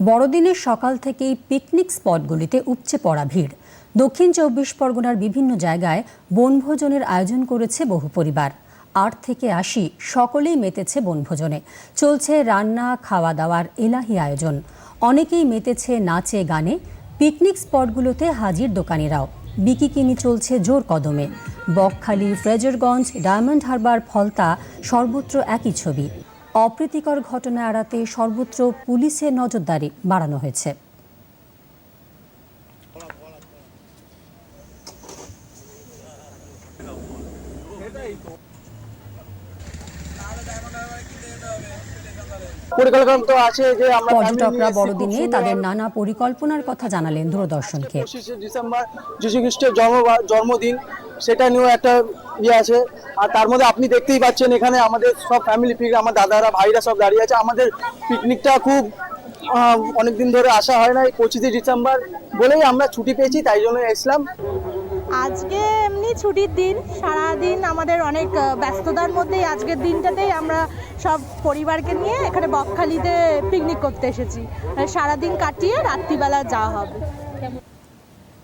বড়দিনের সকাল থেকেই পিকনিক স্পটগুলিতে উপচে পড়া ভিড়। দক্ষিণ চব্বিশ পরগনার বিভিন্ন জায়গায় বনভোজনের আয়োজন করেছে বহু পরিবার। আট থেকে আশি সকলেই মেতেছে বনভোজনে। চলছে রান্না খাওয়া দাওয়ার এলাহি আয়োজন। অনেকেই মেতেছে নাচে, গানে। পিকনিক স্পটগুলোতে হাজির দোকানিরাও। বিকিকিনি চলছে জোর কদমে। বকখালি, ফ্রেজারগঞ্জ, ডায়মন্ড হারবার, ফলতা, সর্বত্র একই ছবি। অপ্রীতিকর ঘটনা এড়াতে সর্বত্র পুলিশের নজরদারি বাড়ানো হয়েছে। পর্যটকরা বড়দিনে তাদের নানা পরিকল্পনার কথা জানালেন দূরদর্শনকে। পঁচিশে ডিসেম্বর যিশু খ্রিস্টের জন্মদিন। সেটা নিয়েও একটা ইয়ে আছে। আর তার মধ্যে আপনি দেখতেই পাচ্ছেন এখানে আমাদের সব ফ্যামিলি পিকনিক আমার দাদারা, ভাইরা সব দাঁড়িয়ে আছে। আমাদের পিকনিকটা খুব অনেক দিন ধরে আসা হয় না এই পঁচিশে ডিসেম্বর বলেই আমরা ছুটি পেয়েছি, তাই জন্য এসলাম। আজকে এমনি ছুটির দিন, সারাদিন আমাদের অনেক ব্যস্ততার মধ্যেই আজকের দিনটাতেই আমরা সব পরিবারকে নিয়ে এখানে বকখালিতে পিকনিক করতে এসেছি। সারাদিন কাটিয়ে রাত্রিবেলা যাওয়া হবে।